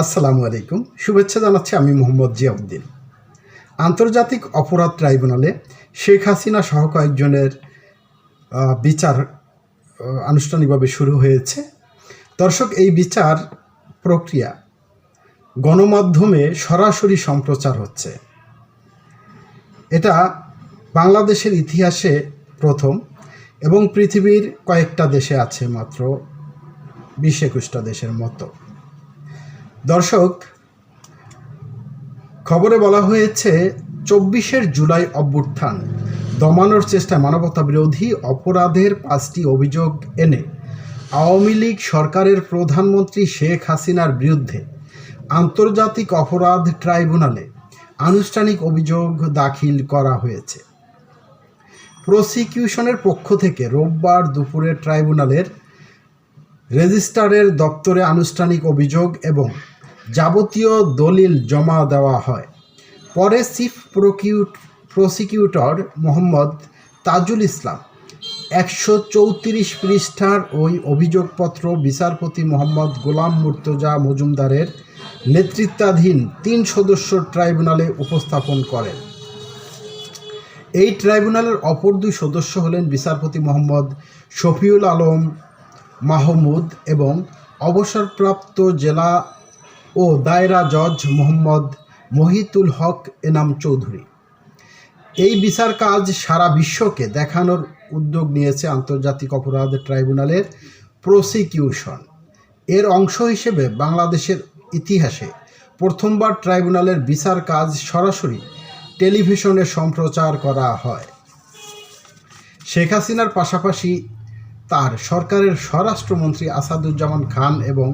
আসসালামু আলাইকুম। শুভেচ্ছা জানাচ্ছি আমি মোহাম্মদ জিয়াউদ্দিন। আন্তর্জাতিক অপরাধ ট্রাইব্যুনালে শেখ হাসিনা সহ কয়েকজনের বিচার আনুষ্ঠানিকভাবে শুরু হয়েছে। দর্শক, এই বিচার প্রক্রিয়া গণমাধ্যমে সরাসরি সম্প্রচার হচ্ছে। এটা বাংলাদেশের ইতিহাসে প্রথম এবং পৃথিবীর কয়েকটা দেশে আছে মাত্র বিশ একুশটা দেশের মতো। দর্শক, খবরে বলা হয়েছে, চব্বিশের জুলাই অভ্যুত্থান। দমানোর চেষ্টায় মানবতা বিরোধী অপরাধের পাঁচটি অভিযোগ এনে আওয়ামী লীগ সরকারের প্রধানমন্ত্রী শেখ হাসিনার বিরুদ্ধে আন্তর্জাতিক অপরাধ ট্রাইব্যুনালে আনুষ্ঠানিক অভিযোগ দাখিল করা হয়েছে। প্রসিকিউশনের পক্ষ থেকে রোববার দুপুরে ট্রাইব্যুনালের রেজিস্ট্রারের দপ্তরে আনুষ্ঠানিক অভিযোগ এবং যাবতীয় দলিল জমা দেওয়া হয়। পরে চিফ প্রকিউট প্রসিকিউটর মোহাম্মদ তাজুল ইসলাম একশো চৌত্রিশ পৃষ্ঠার ওই অভিযোগপত্র বিচারপতি মোহাম্মদ গোলাম মুর্তজা মজুমদারের নেতৃত্বাধীন তিন সদস্য ট্রাইব্যুনালে উপস্থাপন করেন। এই ট্রাইব্যুনালের অপর দুই সদস্য হলেন বিচারপতি মোহাম্মদ শফিউল আলম মাহমুদ এবং অবসরপ্রাপ্ত জেলা ও দায়রা জজ মোহাম্মদ মহিতুল হক এনাম চৌধুরী। এই বিচার কাজ সারা বিশ্বকে দেখানোর উদ্যোগ নিয়েছে আন্তর্জাতিক অপরাধ ট্রাইব্যুনালের প্রসিকিউশন। এর অংশ হিসেবে বাংলাদেশের ইতিহাসে প্রথমবার ট্রাইব্যুনালের বিচার কাজ সরাসরি টেলিভিশনে সম্প্রচার করা হয়। শেখ হাসিনার পাশাপাশি তার সরকারের স্বরাষ্ট্রমন্ত্রী আসাদুজ্জামান খান এবং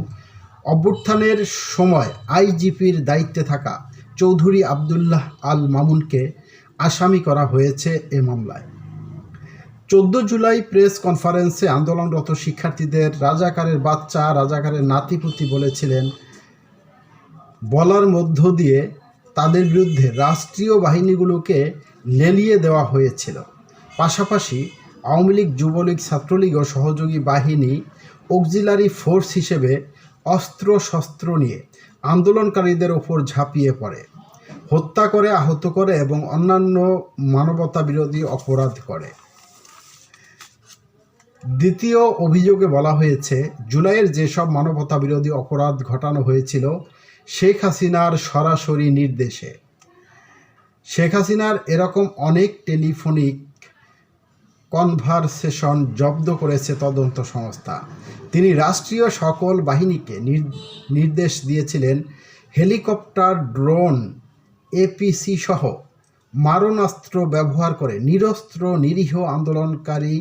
অভ্যুত্থানের সময় আইজিপির দায়িত্বে থাকা চৌধুরী আবদুল্লাহ আল মামুনকে আসামি করা হয়েছে এ মামলায়। চোদ্দ জুলাই প্রেস কনফারেন্সে আন্দোলনরত শিক্ষার্থীদের রাজাকারের বাচ্চা, রাজাকারের নাতিপুতি বলেছিলেন, বলার মধ্য দিয়ে তাদের বিরুদ্ধে রাষ্ট্রীয় বাহিনীগুলোকে লেলিয়ে দেওয়া হয়েছিল। পাশাপাশি আওয়ামী লীগ, যুবলীগ, ছাত্রলীগ ও সহযোগী বাহিনী অক্সিলারি ফোর্স হিসেবে অস্ত্র শস্ত্র নিয়ে আন্দোলনকারীদের ওপর ঝাঁপিয়ে পড়ে। হত্যা করে আহত করে এবং অন্যান্য মানবতা বিরোধী অপরাধ করে। দ্বিতীয় অভিযোগে বলা হয়েছে, জুলাইয়ের যেসব মানবতা বিরোধী অপরাধ ঘটানো হয়েছিল, শেখ হাসিনার সরাসরি নির্দেশে। শেখ হাসিনার এরকম অনেক টেলিফোনিক কনভারসেশন জব্দ করেছে তদন্ত সংস্থা। তিনি রাষ্ট্রীয় সকল বাহিনীকে নির্দেশ দিয়েছিলেন হেলিকপ্টার, ড্রোন এপিসি সহ মারণাস্ত্র ব্যবহার করে নিরস্ত্র, নিরীহ আন্দোলনকারী,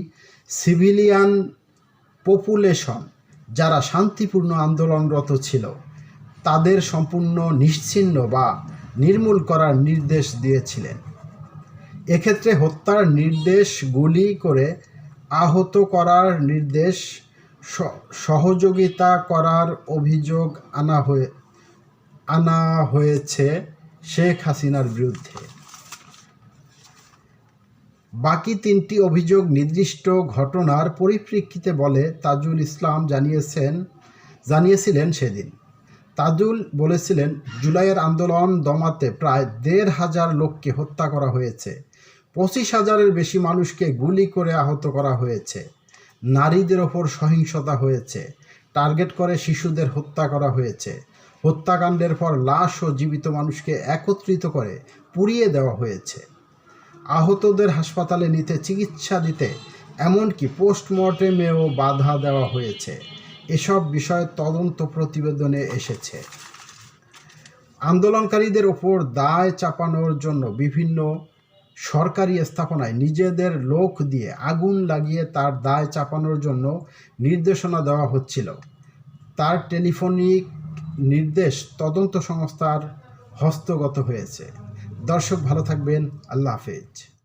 সিভিলিয়ান পপুলেশন যারা শান্তিপূর্ণ আন্দোলনরত ছিল, তাদের সম্পূর্ণ নিশ্চিহ্ন বা নির্মূল করার নির্দেশ দিয়েছিলেন। এক্ষেত্রে হত্যার নির্দেশ গুলি করে আহত করার নির্দেশ সহযোগিতা করার অভিযোগ আনা হয়ে, আনা হয়েছে শেখ হাসিনার বিরুদ্ধে। বাকি তিনটি অভিযোগ নির্দিষ্ট ঘটনার পরিপ্রেক্ষিতে বলে তাজুল ইসলাম জানিয়েছেন, জানিয়েছিলেন সেদিন। তাজুল বলেছিলেন, জুলাইয়ের আন্দোলন দমাতে প্রায় দেড় হাজার লোককে হত্যা করা হয়েছে। পঁচিশ হাজারের বেশি মানুষকে গুলি করে আহত করা হয়েছে। নারীদের ওপর সহিংসতা হয়েছে। টার্গেট করে শিশুদের হত্যা করা হয়েছে। হত্যাকাণ্ডের পর লাশ ও জীবিত মানুষকে একত্রিত করে পুড়িয়ে দেওয়া হয়েছে। আহতদের হাসপাতালে নিতে চিকিৎসা দিতে এমনকি পোস্টমর্টেমেও বাধা দেওয়া হয়েছে। এসব বিষয়ে তদন্ত প্রতিবেদনে এসেছে। আন্দোলনকারীদের ওপর দায় চাপানোর জন্য বিভিন্ন সরকারি স্থাপনায় নিজেদের লোক দিয়ে আগুন লাগিয়ে তার দায় চাপানোর জন্য নির্দেশনা দেওয়া হচ্ছিল। তার টেলিফোনিক নির্দেশ তদন্ত সংস্থার হস্তগত হয়েছে। দর্শক ভালো থাকবেন। আল্লাহ হাফেজ।